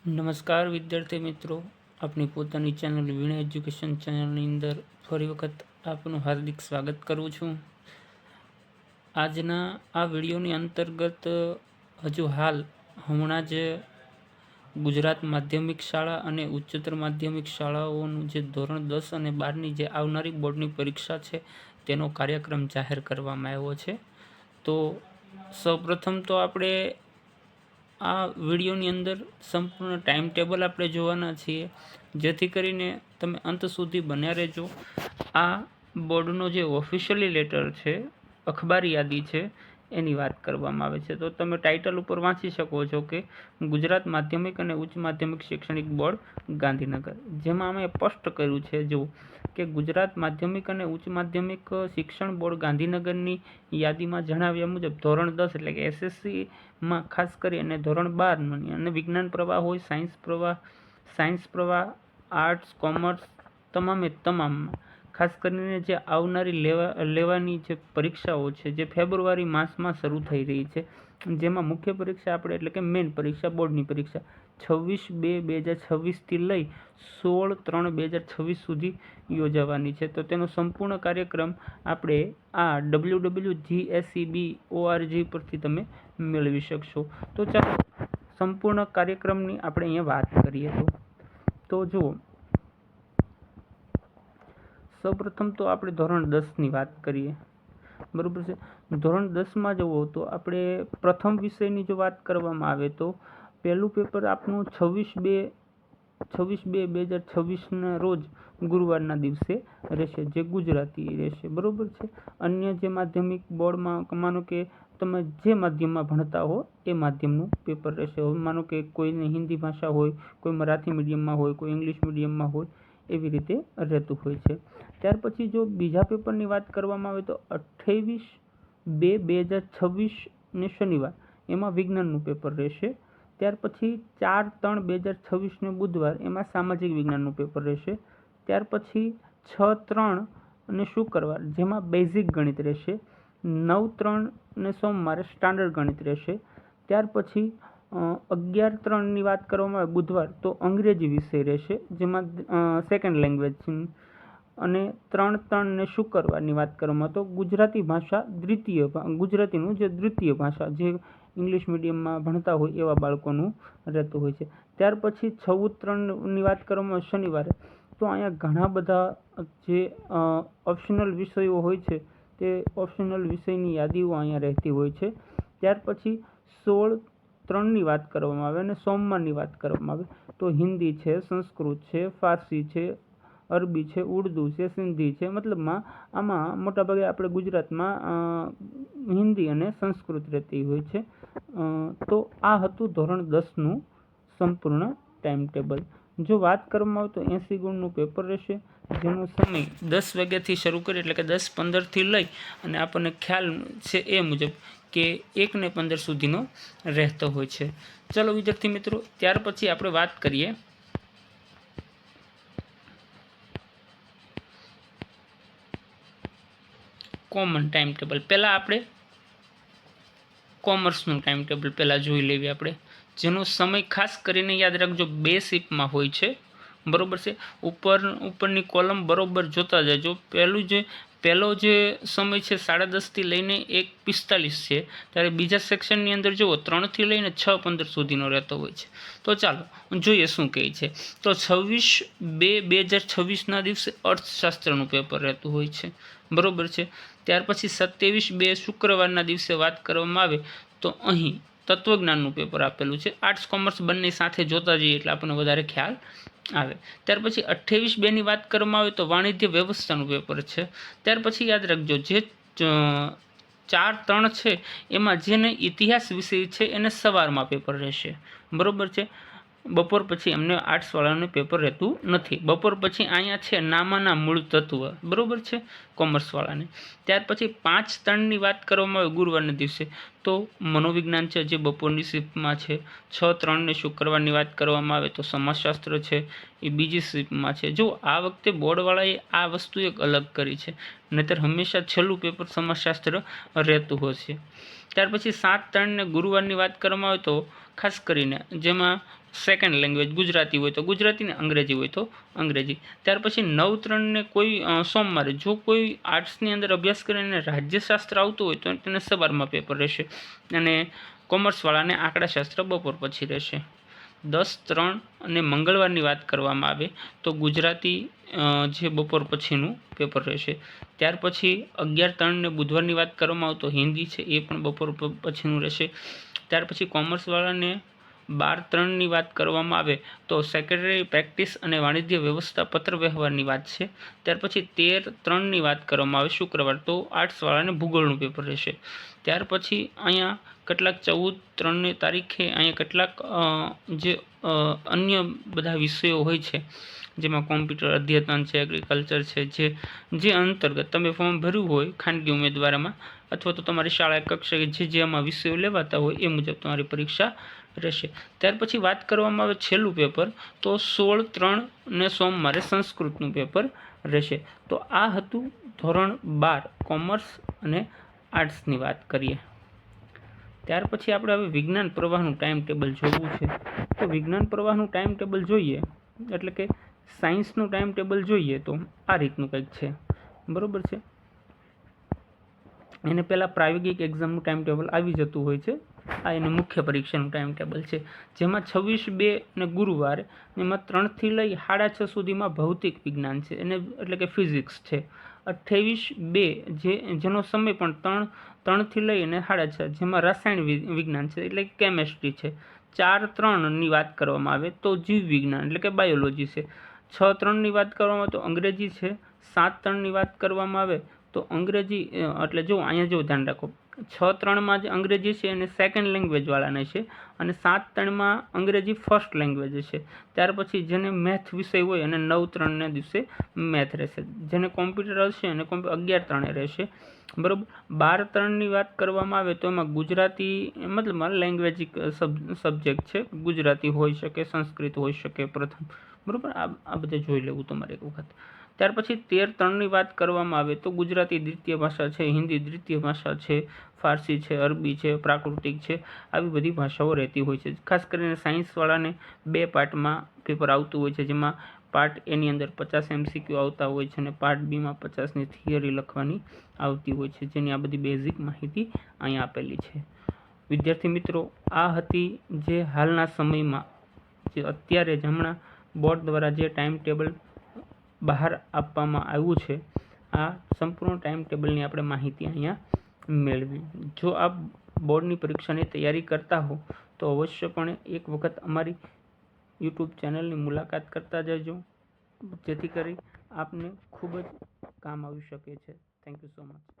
નમસ્કાર વિદ્યાર્થી મિત્રો. આપની પોતાની ચેનલ વીણા એજ્યુકેશન ચેનલની અંદર ફરી વખત આપનું હાર્દિક સ્વાગત કરું છું. આજના આ વિડીયોની અંતર્ગત, હજુ હાલ હમણાં જ ગુજરાત માધ્યમિક શાળા અને ઉચ્ચતર માધ્યમિક શાળાઓનું જે ધોરણ દસ અને બારની જે આવનારી બોર્ડની પરીક્ષા છે, તેનો કાર્યક્રમ જાહેર કરવામાં આવ્યો છે. તો સૌપ્રથમ તો આપણે આ વિડીયોની અંદર સંપૂર્ણ ટાઈમ ટેબલ આપણે જોવાના છીએ. જેથી કરીને તમે અંત સુધી બન્યા રહેજો. આ બોર્ડનો જે ઓફિશિયલી લેટર છે, અખબાર યાદી છે, એની વાત કરવામાં આવે છે. તો તમે ટાઇટલ ઉપર વાંચી શકો છો કે ગુજરાત માધ્યમિક અને ઉચ્ચ માધ્યમિક શૈક્ષણિક બોર્ડ ગાંધીનગર. જેમાં અમે સ્પષ્ટ કર્યું છે, જો કે ગુજરાત માધ્યમિક અને ઉચ્ચ માધ્યમિક શિક્ષણ બોર્ડ ગાંધીનગરની યાદીમાં જણાવ્યા મુજબ ધોરણ દસ એટલે કે એસએસસીમાં ખાસ કરી અને ધોરણ બારની અને વિજ્ઞાન પ્રવાહ હોય, સાયન્સ પ્રવાહ સાયન્સ પ્રવાહ, આર્ટ્સ, કોમર્સ તમામે તમામમાં ખાસ કરીને જે આવનારી લેવા, લેવાની જે પરીક્ષાઓ છે જે ફેબ્રુઆરી માસમાં શરૂ થઈ રહી છે. જેમાં મુખ્ય પરીક્ષા આપણે એટલે કે મેઇન પરીક્ષા, બોર્ડની પરીક્ષા છવ્વીસ બે બે હજાર છવ્વીસથી લઈ સોળ ત્રણ બે હજાર છવ્વીસ સુધી યોજાવાની છે. તો તેનો સંપૂર્ણ કાર્યક્રમ આપણે આ ડબલ્યુ ડબલ્યુ એસસીબી ઓઆરજી પરથી તમે મેળવી શકશો. તો ચાલો, સંપૂર્ણ કાર્યક્રમની આપણે અહીંયા વાત કરીએ તો. તો જુઓ, સૌપ્રથમ તો આપણે ધોરણ દસની વાત કરીએ. બરાબર છે? ધોરણ દસમાં જુઓ તો આપણે પ્રથમ વિષયની જો વાત કરવામાં આવે તો પહેલું પેપર આપનું છવ્વીસ બે છવ્વીસ બે બે હજાર છવ્વીસના રોજ ગુરુવારના દિવસે રહેશે, જે ગુજરાતી રહેશે, બરાબર છે? અન્ય જે માધ્યમિક બોર્ડમાં માનો કે તમે જે માધ્યમમાં ભણતા હો, એ માધ્યમનું પેપર રહેશે. હવે માનો કે કોઈને હિન્દી ભાષા હોય, કોઈ મરાઠી મીડિયમમાં હોય, કોઈ ઇંગ્લિશ મીડિયમમાં હોય, એવી રીતે રહેતું હોય છે. ત્યાર પછી જો બીજા પેપરની વાત કરવામાં આવે તો અઠ્ઠાવીસ બે બે હજાર છવ્વીસ ને શનિવાર, એમાં વિજ્ઞાનનું પેપર રહેશે. ત્યાર પછી ચાર ત્રણ બે હજાર છવ્વીસને બુધવાર, એમાં સામાજિક વિજ્ઞાનનું પેપર રહેશે. ત્યાર પછી છ ત્રણ અને શુક્રવાર, જેમાં બેઝિક ગણિત રહેશે. નવ ત્રણ ને સોમવારે સ્ટાન્ડર્ડ ગણિત રહેશે. ત્યાર પછી અગિયાર ત્રણની વાત કરવામાં આવે બુધવાર, તો અંગ્રેજી વિષય રહેશે, જેમાં સેકન્ડ લેંગ્વેજ અને ત્રણ ત્રણ ને શુક્રવારની વાત કરવામાં તો ગુજરાતી ભાષા દ્વિતીય ગુજરાતીનું જે દ્વિતીય ભાષા, જે ઇંગ્લિશ મીડિયમમાં ભણતા હોય એવા બાળકોનું રહેતું હોય છે. ત્યાર પછી ચૌદ ત્રણની વાત કરવામાં શનિવારે, તો અહીંયા ઘણા બધા જે ઓપ્શનલ વિષયો હોય છે, તે ઓપ્શનલ વિષયની યાદીઓ અહીંયા રહેતી હોય છે. ત્યાર પછી સોળ ત્રણની વાત કરવામાં આવે અને સોમવારની વાત કરવામાં આવે. તો હિન્દી છે, સંસ્કૃત છે, ફારસી છે, અરબી છે, ઉર્દૂ છે, સિંધી છે, મતલબમાં આમાં મોટાભાગે આપણે ગુજરાતમાં હિન્દી અને સંસ્કૃત રહેતી હોય છે. તો આ હતું ધોરણ દસનું સંપૂર્ણ ટાઈમ ટેબલ જો વાત કરવામાં આવે તો એંસી ગુણનું પેપર રહેશે, જેનો સમય દસ વાગ્યાથી શરૂ કરી, એટલે કે દસ પંદરથી લઈ, અને આપણને ખ્યાલ છે એ મુજબ કે એકને પંદર સુધીનો રહેતો હોય છે. ચલો વિદ્યાર્થી મિત્રો, ત્યાર પછી આપણે વાત કરીએ. કોમન ટાઈમ ટેબલ પહેલાં આપણે કોમર્સનું ટાઈમ ટેબલ પહેલાં જોઈ લેવી આપણે. જેનો સમય ખાસ કરીને યાદ રાખજો, બે શિફ્ટમાં હોય છે. બરોબર છે? ઉપર, ઉપરની કોલમ બરોબર જોતા જજો. પહેલું જે પહેલો જે સમય છે સાડા દસથી લઈને એક પિસ્તાલીસ છે, ત્યારે બીજા સેક્શનની અંદર જુઓ, ત્રણથી લઈને છ પંદર સુધીનો રહેતો હોય છે. તો ચાલો જોઈએ શું કહે છે. તો છવ્વીસ બે બે હજાર છવ્વીસના દિવસે અર્થશાસ્ત્રનું પેપર રહેતું હોય છે. બરાબર છે? ત્યાર પછી સત્યાવીસ બે શુક્રવારના દિવસે વાત કરવામાં આવે, તો અહીં તત્વજ્ઞાનનું પેપર આપેલું છે. આર્ટ્સ કોમર્સ બંને સાથે જોતા જઈએ એટલે આપણને વધારે ખ્યાલ આવે. ત્યાર પછી અઠ્ઠાવીસ બેની વાત કરવામાં આવે તો વાણિજ્ય વ્યવસ્થાનું પેપર છે. ત્યાર પછી યાદ રાખજો જે ચાર ત્રણ છે, એમાં જેને ઇતિહાસ વિષય છે એને સવારમાં પેપર રહેશે. બરાબર છે? બપોર પછી એમને આર્ટ્સવાળાનું પેપર રહેતું નથી. બપોર પછી અહીંયા છે નામાના મૂળ તત્વ. બરાબર છે? કોમર્સવાળાને. ત્યાર પછી પાંચ ત્રણની વાત કરવામાં આવે ગુરુવારના દિવસે, તો મનોવિજ્ઞાન છે જે બપોરની શિફ્ટમાં છે. છ ત્રણને શુક્રવારની વાત કરવામાં આવે તો સમાજશાસ્ત્ર છે, એ બીજી શિફ્ટમાં છે. જો આ વખતે બોર્ડવાળાએ આ વસ્તુ એક અલગ કરી છે, નહીતર હંમેશા છેલ્લું પેપર સમાજશાસ્ત્ર રહેતું હોય છે. ત્યાર પછી સાત ત્રણને ગુરુવારની વાત કરવામાં આવે તો ખાસ કરીને જેમાં સેકન્ડ લેંગ્વેજ ગુજરાતી હોય તો ગુજરાતી ને અંગ્રેજી હોય તો અંગ્રેજી. ત્યાર પછી નવ ત્રણને કોઈ સોમવારે જો કોઈ આર્ટ્સની અંદર અભ્યાસ કરીને રાજ્યશાસ્ત્ર આવતું હોય તો તેને સવારમાં પેપર રહેશે અને કોમર્સવાળાને આંકડાશાસ્ત્ર બપોર પછી રહેશે. દસ ત્રણ અને મંગળવારની વાત કરવામાં આવે તો ગુજરાતી જે બપોર પછીનું પેપર રહેશે. ત્યાર પછી અગિયાર ત્રણને બુધવારની વાત કરવામાં આવે તો હિન્દી છે એ પણ બપોર પછીનું રહેશે. ત્યાર પછી કોમર્સવાળાને બાર ત્રણની વાત કરવામાં આવે તો સેક્રેટરી પ્રેક્ટિસ અને વાણિજ્ય વ્યવસ્થા પત્ર વ્યવહારની વાત છે. ત્યાર પછી તેર ત્રણની વાત કરવામાં આવે શુક્રવાર તો આર્ટ્સવાળાને ભૂગોળનું પેપર રહેશે. ત્યાર પછી અહીંયા કેટલાક ચૌદ ત્રણની તારીખે અહીંયા કેટલાક જે અન્ય બધા વિષયો હોય છે. જેમાં કોમ્પ્યુટર અધ્યતન છે એગ્રીકલ્ચર છે, જે જે અંતર્ગત તમે ફોર્મ ભર્યું હોય ખાનગી ઉમેદવારમાં અથવા તો તમારી શાળા કક્ષાએ જે જે આમાં વિષયો લેવાતા હોય એ મુજબ તમારી પરીક્ષા રહેશે. ત્યાર પછી વાત કરવામાં આવે છેલ્લું પેપર તો સોળ, ત્રણ ને સોમવારે સંસ્કૃતનું પેપર રહેશે. તો આ હતું ધોરણ બાર કોમર્સ અને આર્ટ્સની વાત કરીએ. ત્યાર પછી આપણે હવે વિજ્ઞાન પ્રવાહનું ટાઈમ ટેબલ જોવું છે. તો વિજ્ઞાન પ્રવાહનું ટાઈમ ટેબલ જોઈએ, એટલે કે સાયન્સનું ટાઈમ ટેબલ જોઈએ તો આ રીતનું કંઈક છે. બરોબર છે? એને પહેલાં પ્રાયોગિક એક્ઝામનું ટાઈમ ટેબલ આવી જતું હોય છે. આ એનું મુખ્ય પરીક્ષાનું ટાઈમ ટેબલ છે. જેમાં છવ્વીસ બે અને ગુરુવાર એમાં ત્રણથી લઈ સાડા છ સુધીમાં ભૌતિક વિજ્ઞાન છે. એને એટલે કે ફિઝિક્સ છે. અઠ્ઠાવીસ બે જે જેનો સમય પણ ત્રણ, ત્રણથી લઈ અને સાડા છ, જેમાં રસાયણ વિજ્ઞાન છે. એટલે કેમેસ્ટ્રી છે. ચાર ત્રણની વાત કરવામાં આવે તો જીવ વિજ્ઞાન એટલે કે બાયોલોજી છે. છ ત્રણની વાત કરવામાં તો અંગ્રેજી છે, સાત ત્રણની વાત કરવામાં આવે તો અંગ્રેજી એટલે જો અહીંયા જો ધ્યાન રાખો, છ ત્રણમાં જે અંગ્રેજી છે એને સેકન્ડ લેંગ્વેજવાળાને છે અને સાત ત્રણમાં અંગ્રેજી ફર્સ્ટ લેંગ્વેજ છે. ત્યાર પછી જેને મેથ વિષય હોય અને નવ ત્રણને દિવસે મેથ રહેશે. જેને કોમ્પ્યુટર હશે અને અગિયાર ત્રણે રહેશે. બરાબર? બાર ત્રણની વાત કરવામાં આવે તો એમાં ગુજરાતી, મતલબ લેંગ્વેજ સબ્જેક્ટ છે. ગુજરાતી હોઈ શકે, સંસ્કૃત હોઈ શકે પ્રથમ. બરોબર? આ આ બધે જોઈ લેવું તમારે એક વખત. ત્યાર પછી તેર ત્રણની વાત કરવામાં આવે તો ગુજરાતી દ્વિતીય ભાષા છે, હિન્દી દ્વિતીય ભાષા છે, ફારસી છે, અરબી છે, પ્રાકૃતિક છે, આવી બધી ભાષાઓ રહેતી હોય છે. ખાસ કરીને સાયન્સવાળાને બે પાર્ટમાં પેપર આવતું હોય છે, જેમાં પાર્ટ એની અંદર પચાસ એમસીક્યુ આવતા હોય છે અને પાર્ટ બીમાં પચાસની થિયરી લખવાની આવતી હોય છે, જેની આ બધી બેઝિક માહિતી અહીંયા આપેલી છે. વિદ્યાર્થી મિત્રો, આ હતી જે હાલના સમયમાં, જે અત્યારે જ હમણાં બોર્ડ દ્વારા જે ટાઈમ ટેબલ બહાર આપવામાં આવ્યું છે, આ સંપૂર્ણ ટાઈમ ટેબલની આપણે માહિતી અહીંયા મેળવી. જો આપ બોર્ડની પરીક્ષાની તૈયારી કરતા હો, તો અવશ્યપણે એક વખત અમારી યુટ્યુબ ચેનલની મુલાકાત કરતા જજો, જેથી કરી આપને ખૂબ જ કામ આવી શકે છે. Thank you so much